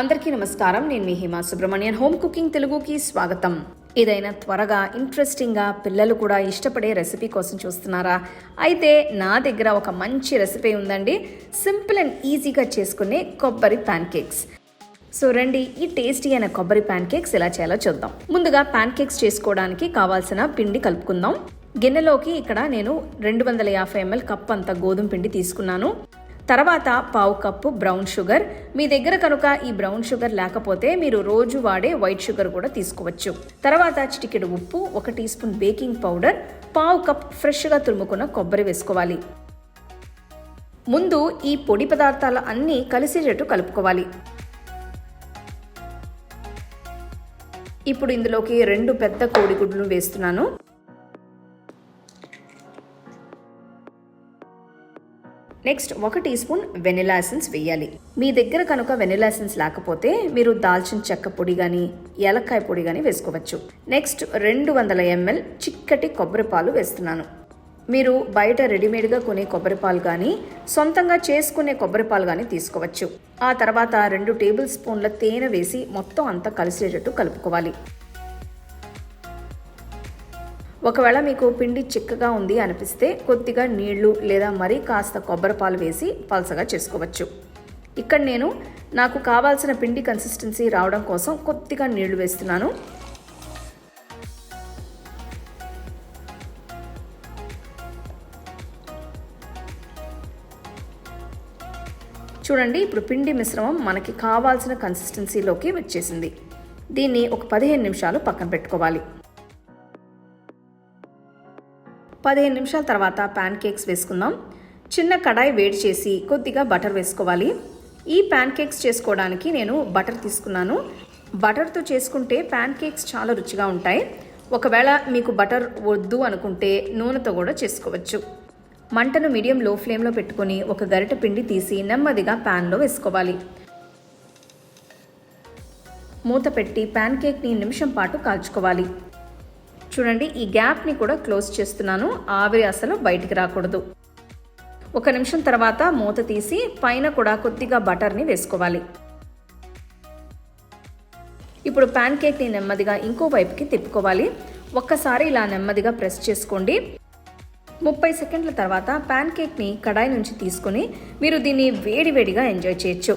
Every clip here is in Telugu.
అందరికీ నమస్కారం. నేను మీ హిమా సుబ్రహ్మణ్యన్. హోమ్ కుకింగ్ తెలుగుకి స్వాగతం. ఏదైనా త్వరగా ఇంట్రెస్టింగ్గా పిల్లలు కూడా ఇష్టపడే రెసిపీ కోసం చూస్తున్నారా? అయితే నా దగ్గర ఒక మంచి రెసిపీ ఉందండి. సింపుల్ అండ్ ఈజీగా చేసుకునే కొబ్బరి ప్యాన్ కేక్స్ సో రండి ఈ టేస్టీ అయిన కొబ్బరి ప్యాన్ కేక్స్ ఎలా చేయాలో చూద్దాం. ముందుగా ప్యాన్ కేక్స్ చేసుకోవడానికి కావాల్సిన పిండి కలుపుకుందాం. గిన్నెలోకి ఇక్కడ నేను రెండు వందల యాభై ఎంఎల్ కప్ అంత గోధుమ పిండి తీసుకున్నాను. తర్వాత పావు కప్పు బ్రౌన్ షుగర్. మీ దగ్గర కనుక ఈ బ్రౌన్ షుగర్ లేకపోతే మీరు రోజు వాడే వైట్ షుగర్ కూడా తీసుకోవచ్చు. తర్వాత చిటికెడు ఉప్పు ఒక టీ స్పూన్ బేకింగ్ పౌడర్ పావు కప్ ఫ్రెష్గా తురుముకున్న కొబ్బరి వేసుకోవాలి. ముందు ఈ పొడి పదార్థాలు అన్నీ కలిసేటట్టు కలుపుకోవాలి. ఇప్పుడు ఇందులోకి రెండు పెద్ద కోడిగుడ్లు వేస్తున్నాను. నెక్స్ట్ ఒక టీ స్పూన్ వెనిలా ఎసెన్స్ వేయాలి. మీ దగ్గర కనుక వెనిలా ఎసెన్స్ లేకపోతే మీరు దాల్చిన చెక్క పొడి కానీ ఏలక్కాయ పొడి కానీ వేసుకోవచ్చు. నెక్స్ట్ రెండు వందల ఎంఎల్ చిక్కటి కొబ్బరి పాలు వేస్తున్నాను. మీరు బయట రెడీమేడ్గా కొనే కొబ్బరి పాలు కానీ సొంతంగా చేసుకునే కొబ్బరి పాలు కానీ తీసుకోవచ్చు. ఆ తర్వాత రెండు టేబుల్ స్పూన్ల తేనె వేసి మొత్తం అంతా కలిసేటట్టు కలుపుకోవాలి. ఒకవేళ మీకు పిండి చిక్కగా ఉంది అనిపిస్తే కొద్దిగా నీళ్ళు లేదా మరీ కాస్త కొబ్బరి పాలు వేసి పలసగా చేసుకోవచ్చు. ఇక్కడ నేను నాకు కావాల్సిన పిండి కన్సిస్టెన్సీ రావడం కోసం కొద్దిగా నీళ్ళు వేస్తున్నాను. చూడండి ఇప్పుడు పిండి మిశ్రమం మనకి కావాల్సిన కన్సిస్టెన్సీలోకి వచ్చేసింది. దీన్ని ఒక పదిహేను నిమిషాలు పక్కన పెట్టుకోవాలి. పదిహేను నిమిషాల తర్వాత ప్యాన్ కేక్స్ వేసుకుందాం. చిన్న కడాయి వేడి చేసి కొద్దిగా బటర్ వేసుకోవాలి. ఈ ప్యాన్ కేక్స్ చేసుకోవడానికి నేను బటర్ తీసుకున్నాను. బటర్తో చేసుకుంటే ప్యాన్ కేక్స్ చాలా రుచిగా ఉంటాయి. ఒకవేళ మీకు బటర్ వద్దు అనుకుంటే నూనెతో కూడా చేసుకోవచ్చు. మంటను మీడియం లో ఫ్లేమ్లో పెట్టుకొని ఒక గరిట పిండి తీసి నెమ్మదిగా ప్యాన్లో వేసుకోవాలి. మూత పెట్టి ప్యాన్ కేక్ని నిమిషం పాటు కాల్చుకోవాలి. చూడండి ఈ గ్యాప్ని కూడా క్లోజ్ చేస్తున్నాను. ఆవిరి అసలు బయటికి రాకూడదు. ఒక నిమిషం తర్వాత మూత తీసి పైన కూడా కొద్దిగా బటర్ని వేసుకోవాలి. ఇప్పుడు ప్యాన్ కేక్ని నెమ్మదిగా ఇంకో వైపుకి తిప్పుకోవాలి. ఒక్కసారి ఇలా నెమ్మదిగా ప్రెస్ చేసుకోండి. ముప్పై సెకండ్ల తర్వాత ప్యాన్ కేక్ని కడాయి నుంచి తీసుకొని మీరు దీన్ని వేడివేడిగా ఎంజాయ్ చేయొచ్చు.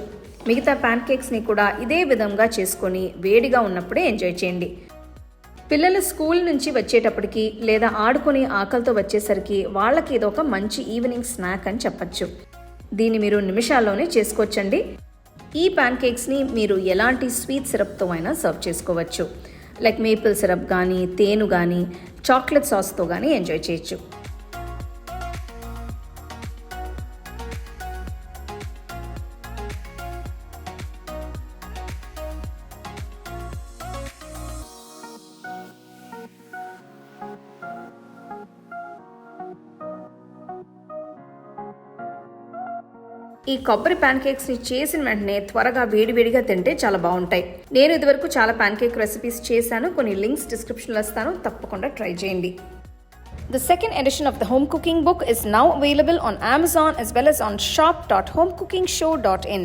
మిగతా ప్యాన్ కేక్స్ని కూడా ఇదే విధంగా చేసుకొని వేడిగా ఉన్నప్పుడే ఎంజాయ్ చేయండి. పిల్లలు స్కూల్ నుంచి వచ్చేటప్పటికి లేదా ఆడుకుని ఆకలితో వచ్చేసరికి వాళ్ళకి ఇది ఒక మంచి ఈవినింగ్ స్నాక్ అని చెప్పచ్చు. దీన్ని మీరు నిమిషాల్లోనే చేసుకోవచ్చండి. ఈ ప్యాన్ కేక్స్ని మీరు ఎలాంటి స్వీట్ సిరప్తో అయినా సర్వ్ చేసుకోవచ్చు. లైక్ మేపుల్ సిరప్ కానీ తేను కానీ చాక్లెట్ సాస్తో కానీ ఎంజాయ్ చేయొచ్చు. ఈ కొబ్బరి ప్యాన్ కేక్స్ని చేసిన వెంటనే త్వరగా వేడివేడిగా తింటే చాలా బాగుంటాయి నేను ఇదివరకు చాలా ప్యాన్ కేక్ రెసిపీస్ చేశాను కొన్ని లింక్స్ డిస్క్రిప్షన్లో ఇస్తాను తప్పకుండా ట్రై చేయండి The second edition of the home cooking book is now available on Amazon as well as on shop.homecookingshow.in.